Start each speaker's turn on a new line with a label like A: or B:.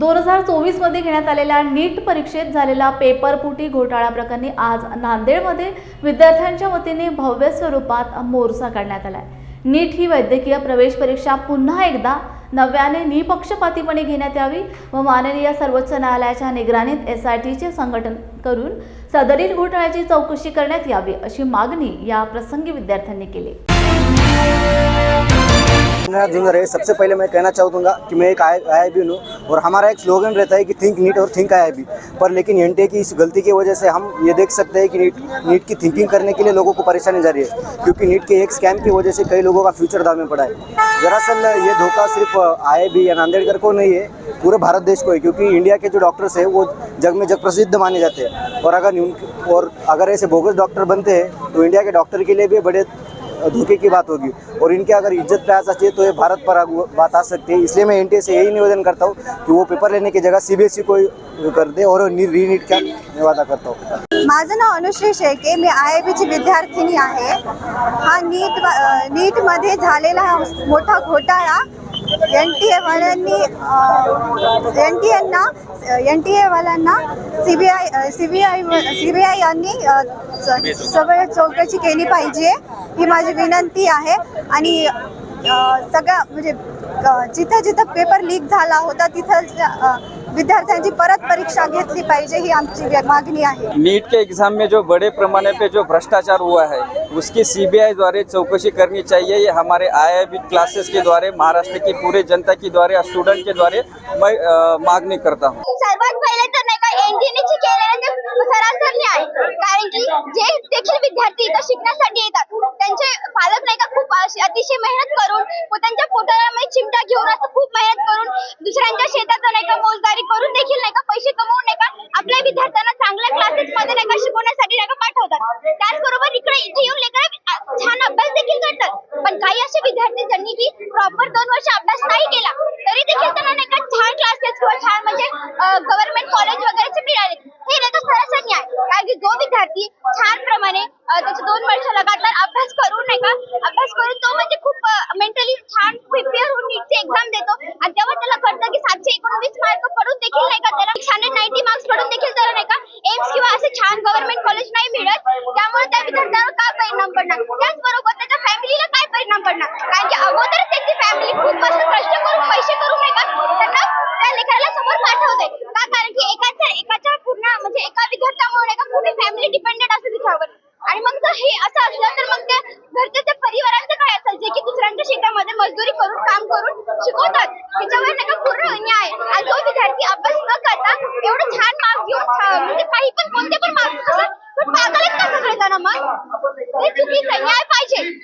A: दोन हजार चोवीसमध्ये घेण्यात आलेल्या नीट परीक्षेत झालेला पेपरफुटी घोटाळा प्रकरणी आज नांदेडमध्ये विद्यार्थ्यांच्या वतीने भव्य स्वरूपात मोर्चा काढण्यात आलाय. नीट ही वैद्यकीय प्रवेश परीक्षा पुन्हा एकदा नव्याने निपक्षपातीपणे घेण्यात यावी व माननीय सर्वोच्च न्यायालयाच्या निगराणीत एस आय टीचे संघटन करून सदरील घोटाळ्याची चौकशी करण्यात यावी अशी मागणी या प्रसंगी विद्यार्थ्यांनी केली.
B: जूनियर है, सबसे पहले मैं कहना चाहूँगा कि मैं एक आई बी हूँ और हमारा एक स्लोगन रहता है कि थिंक नीट और थिंक आई बी पर लेकिन एन की इस गलती की वजह से हम ये देख सकते हैं कि नीट नीट की थिंकिंग करने के लिए लोगों को परेशानी जा रही है, क्योंकि नीट के एक स्कैम की वजह से कई लोगों का फ्यूचर दाव में पड़ा है। दरअसल ये धोखा सिर्फ़ आई या नांदेड़कर को नहीं है, पूरे भारत देश को है, क्योंकि इंडिया के जो डॉक्टर्स हैं, वो जग में जग प्रसिद्ध माने जाते हैं। और अगर और अगर ऐसे बोगस डॉक्टर बनते हैं तो इंडिया के डॉक्टर के लिए भी बड़े धोखे की बात होगी। और इनके अगर इज्जत पे आ चाहिए तो ये भारत पर आगू- बात आ सकती है। इसलिए मैं एन से यही निवेदन करता हूँ कि वो पेपर लेने की जगह सी को कर दे और री नीट का निवादा करता हूँ।
C: माझं नाव अनुश्री शेळके मी आय आय बीची विद्यार्थिनी आहे. हा नीट नीटमध्ये झालेला हा मोठा घोटाळा एन टी एवाल्यांनी एन टी एना N T एवाल्यांना C B I C B I C B I यांनी सगळे स- सगळं चौकशी केली पाहिजे ही माझी विनंती आहे. आणि सगळ्या म्हणजे जिथं जिथं पेपर लीक झाला होता तिथं विद्यार्थ्यांची परत परीक्षा घेतली पाहिजे ही आमची मागणी आहे.
D: नीट के एग्जाम में जो बड़े पैमाने पे जो भ्रष्टाचार हुआ है उसकी सीबीआई द्वारा चौकशी करनी चाहिए। ये हमारे आईआईबी क्लासेस के द्वारे महाराष्ट्र की पूरे जनता के द्वारे स्टूडेंट के द्वारे मैं मागणी करता हूँ
E: सर्वात पहिले तर नाही का एनडीएची केलेलं ते सरासर न्याय कारण की जे देखील विद्यार्थी इथं शिकण्यासाठी येतात त्यांचे पालक नाही का खूप अतिशय मेहनत करून व त्यांच्या पोटाला चिमटा घेऊन असं खूप मेहनत करून दुसऱ्यांच्या शेतात नाही का मोजदारी करून देखील नाही का पैसे कमवून नाही का आपल्या विद्यार्थ्यांना चांगल्या क्लासेस मध्ये नाही का शिकवण्यासाठी नाही का पाठवतात. त्याचबरोबर इकडे इथे येऊन लेकर छान अभ्यास देखील करतात. पण काही असे विद्यार्थी ज्यांनी की प्रॉपर दोन वर्ष अभ्यास नाही केला तरी देखील त्यांना नाही का छान क्लासेस किंवा छान म्हणजे गव्हर्नमेंट कॉलेज वगैरेचे मिळाले हे नाही का सरासर न्याय कारण की जो विद्यार्थी छान प्रमाणे त्याचे दोन वर्ष लगातार अभ्यास करून नाही का? अभ्यास करून तो म्हणजे खूप मेंटली छान प्रिपेअर होऊन नीटची एक्झाम देतो. आणि तेव्हा त्याला कळतं की सातशे एकोणवीस मार्क पडून देखील नाही का त्याला हंड्रेड नाईन्टी मार्क्स पडून देखील त्याला नाही का एम्स किंवा असे छान गव्हर्नमेंट कॉलेज नाही मिळत. त्यामुळे त्या विद्यार्थ्यावर काय परिणाम पडणार? त्याचबरोबर त्याच्या फॅमिलीला काय परिणाम पडणार? कारण की अगोदर त्याची फॅमिली खूप मस्त कष्ट करून पैसे करून नाही का त्यांना त्या लेखाला समोर पाठवते कारण की एकाच्या एकाच्या पूर्ण म्हणजे एका विद्यार्थ्यामुळे एका पूर्ण फॅमिली डिपेंडेंट असते तिच्यावर आणि मग जर हे असं असलं तर मग त्या घरच्या त्या परिवारांचं काय असेल? जे की दुसऱ्यांच्या शेतामध्ये मजदुरी करून काम करून शिकवतात. त्याच्यावर नाही का पूर्ण न्याय आहे. आणि जो विद्यार्थी अभ्यास न करता एवढं छान मार्क्स घेऊन म्हणजे काही पण कोणते पण मार्क्स पण पागलच का सगळे जण मग? ते चुकीचं न्याय पाहिजे.